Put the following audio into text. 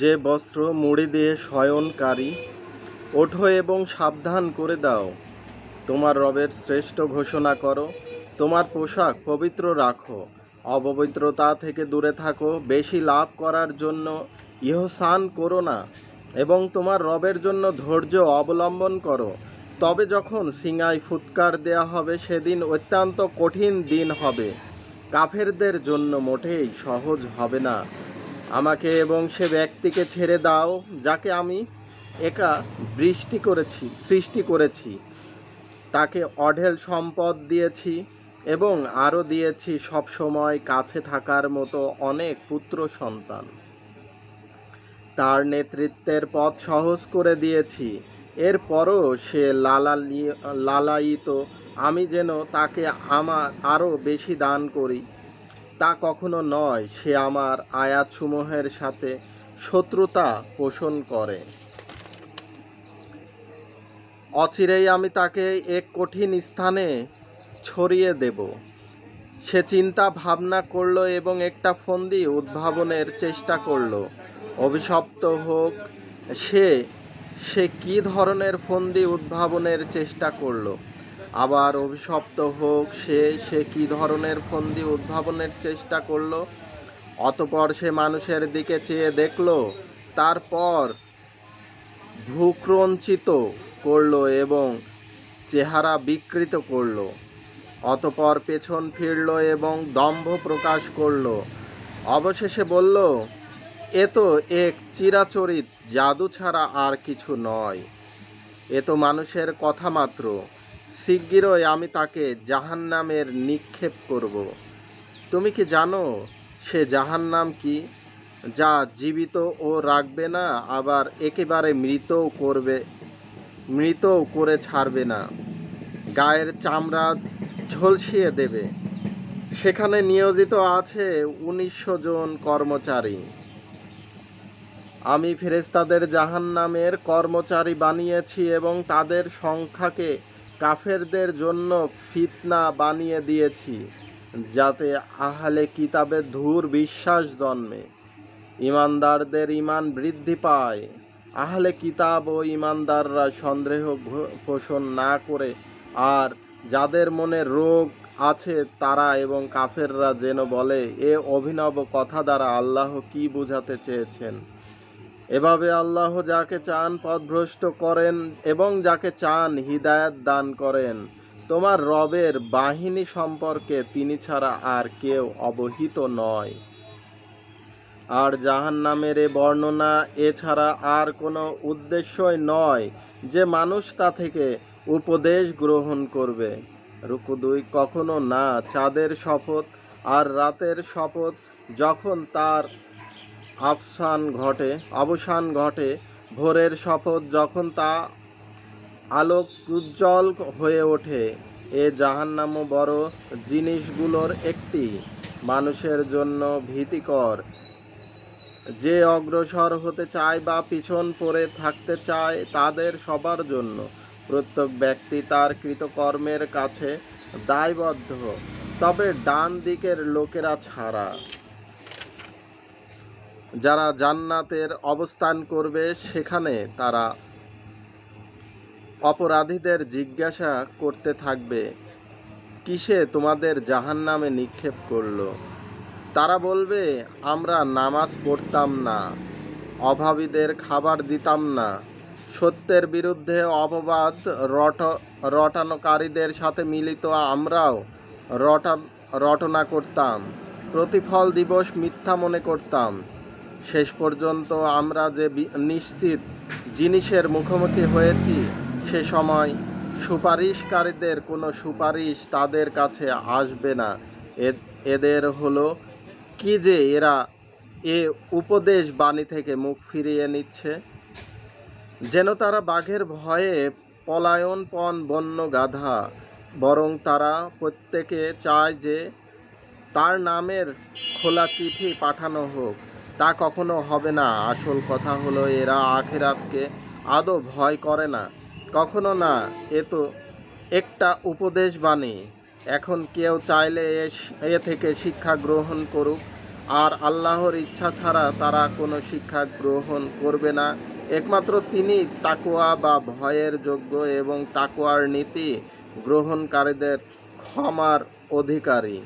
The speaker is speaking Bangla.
যে বস্ত্র মুড়ি দিয়ে শয়নকারী, ওঠো এবং সাবধান করে দাও। তোমার রবের শ্রেষ্ঠ ঘোষণা করো, তোমার পোশাক পবিত্র রাখো। অপবিত্রতা থেকে দূরে থাকো, বেশি লাভ করার জন্য ইহসান করো না এবং তোমার রবের জন্য ধৈর্য অবলম্বন করো। তবে যখন সিঙায় ফুৎকার দেয়া হবে, সেদিন অত্যন্ত কঠিন দিন হবে। কাফেরদের জন্য মোটেই সহজ হবে না। আমাকে এবং সে ব্যক্তিকে ছেড়ে দাও, যাকে আমি একা বৃষ্টি করেছি, সৃষ্টি করেছি। তাকে অঢেল সম্পদ দিয়েছি এবং আরও দিয়েছি সবসময় কাছে থাকার মতো অনেক পুত্র সন্তান। তার নেতৃত্বের পথ সহজ করে দিয়েছি। এরপরও সে লালালি, লালায়িত, আমি যেন তাকে আমার আরও বেশি দান করি। তা কখনো নয়, সে আমার আয়াতসমূহের সাথে শত্রুতা পোষণ করে। অচিরেই আমি তাকে এক কঠিন স্থানে ছড়িয়ে দেব। সে চিন্তা ভাবনা করল এবং একটা ফন্দি উদ্ভাবনের চেষ্টা করল। অভিশপ্ত হোক সে সে কি ধরনের ফন্দি উদ্ভাবনের চেষ্টা করল? আবার অভিশপ্ত হোক সে সে কি ধরনের ফন্দি উদ্ভাবনের চেষ্টা করল? অতপর সে মানুষের দিকে চেয়ে দেখল, তারপর ভূক্রঞ্চিত করল এবং চেহারা বিকৃত করল। অতপর পেছন ফিরল এবং দম্ভ প্রকাশ করল। অবশেষে বলল, এ তো এক চিরাচরিত জাদু ছাড়া আর কিছু নয়। এ তো মানুষের কথা মাত্র। শিগগিরই আমি তাকে জাহান্নামের নিক্ষেপ করব। তুমি কি জানো সে জাহান্নাম কি? যা জীবিত ও রাখবে না, আবার একেবারে মৃতও করবে, মৃতও করে ছাড়বে না। গায়ের চামড়া ঝলসিয়ে দেবে। সেখানে নিয়োজিত আছে উনিশশো জন কর্মচারী। আমি ফেরেস্তাদের জাহান্নামের কর্মচারী বানিয়েছি এবং তাদের সংখ্যাকে কাফেরদের জন্য ফিতনা বানিয়ে দিয়েছি, যাতে আহলে কিতাবের ধূর বিশ্বাস জন্মে। ইমানদারদের ইমান বৃদ্ধি পায়। আহলে কিতাব ও ইমানদাররা সন্দেহ পোষণ না করে, আর যাদের মনে রোগ আছে তারা এবং কাফেররা যেন বলে, এ অভিনব কথা দ্বারা আল্লাহ কি বোঝাতে চেয়েছেন? এভাবে আল্লাহ যাকে চান পথভ্রষ্ট করেন এবং যাকে চান হিদায়াত দান করেন। তোমার রবের বাহিনী সম্পর্কে তিনি ছাড়া আর কেউ অবহিত নয়। আর জাহান নামের এ বর্ণনা এছাড়া আর কোনো উদ্দেশ্যই নয় যে মানুষ তা থেকে উপদেশ গ্রহণ করবে। রুকু দুই কখনো না, চাঁদের শপথ আর রাতের শপথ যখন তার আফসান ঘটে অবসান ঘটে ভোরের শপথ যখন তা আলোক উজ্জ্বল হয়ে ওঠে, এ জাহান্নামও বড় জিনিসগুলোর একটি। মানুষের জন্য ভীতিকর। যে অগ্রসর হতে চায় বা পিছন পড়ে থাকতে চায় তাদের সবার জন্য। প্রত্যেক ব্যক্তি তার কৃতকর্মের কাছে দায়বদ্ধ। তবে ডান দিকের লোকেরা ছাড়া যারা জান্নাতের অবস্থান করবে, সেখানে তারা অপরাধীদের জিজ্ঞাসা করতে থাকবে, কিসে তোমাদের জাহান্নামে নিক্ষেপ করল? তারা বলবে, আমরা নামাজ পড়তাম না, অভাবীদের খাবার দিতাম না, সত্যের বিরুদ্ধে অপবাদ রট, রটানোকারীদের সাথে মিলিত আমরাও রটা রটনা করতাম, প্রতিফল দিবস মিথ্যা মনে করতাম। শেষ পর্যন্ত আমরা যে নিশ্চিত জিনিসের মুখোমুখি হয়েছি, সে সময় সুপারিশকারীদের কোনো সুপারিশ তাদের কাছে আসবে না। এদের হলো কি যে এরা এ উপদেশ বাণী থেকে মুখ ফিরিয়ে নিচ্ছে। যেন তারা বাঘের ভয়ে পলায়নপণ বন্য গাধা, বরং তারা প্রত্যেকে চায় যে তার নামের খোলা চিঠি পাঠানো হোক। তা কখনো হবে না। আসল কথা হলো, এরা আখেরাতকে আদৌ ভয় করে না। কখনো না, এ তো একটা উপদেশ বাণী। এখন কেউ চাইলে এ- থেকে শিক্ষা গ্রহণ করুক। আর আল্লাহর ইচ্ছা ছাড়া তারা কোনো শিক্ষা গ্রহণ করবে না। একমাত্র তিনি তাকুয়া বা ভয়ের যোগ্য এবং তাকুয়ার নীতি গ্রহণকারীদের ক্ষমার অধিকারী।